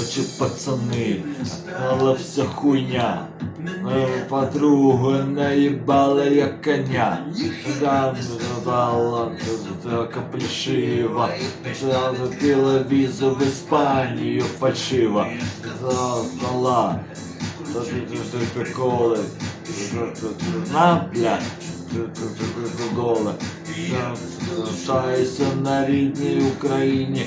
Очі пацани, але вся хуйня. Подругу наїбала як коня. Там задала така плешива. Закила візу в Іспанію фальшива. Задала. Приколи. На, блядь. Голе. Залишаюся на рідній Україні.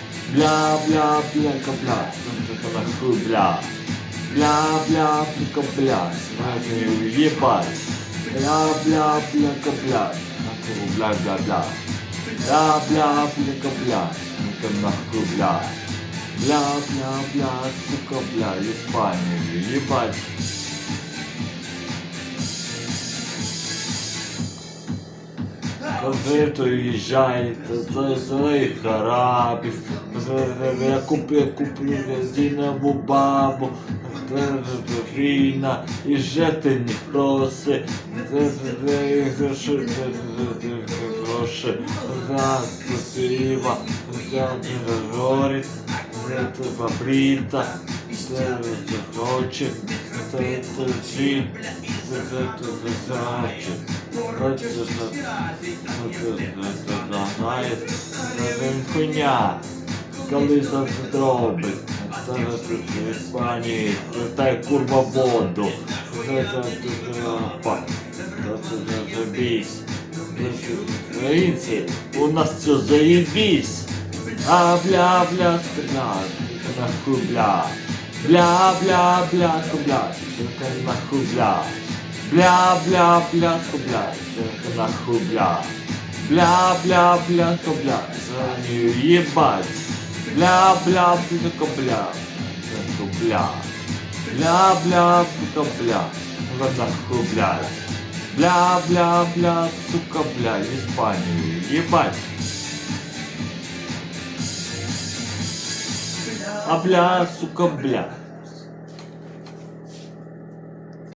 Бля, бля, бля, капля. Нахуй, бля. Бля, бля, бля, бля. Ебать. Бля, бля, бля, капля. Нахуй, бля, бля, бля. Бля, бля, бля, капля. Нахуй, бля. Бля, бля, бля, сука, бля, Испания, ебать. Коли то їжджаєте за своїх арабів я куплю, куплю резинову бабу, Фіна, і жити не проси, гроші, гроші, раз, красива, я не говорить, не треба бріта, це хоче, це чим, це заче. Хоче, це знає, це хуйня. Колиса зробить, та не в Іспанії, та курва воду, та та. Українці, у нас все заєбісь. А бля бля спина, на хубля. Бля бля бля хубля, на хубля. Бля бля бля хубля, на хубля. Бля бля бля хубля, за нее ебать. Бля бля бля бля, бля. Бля бля бля Вот нахуй бля. Бля бля бля, сука бля, Испанию, ебать. А бля, сука, бля.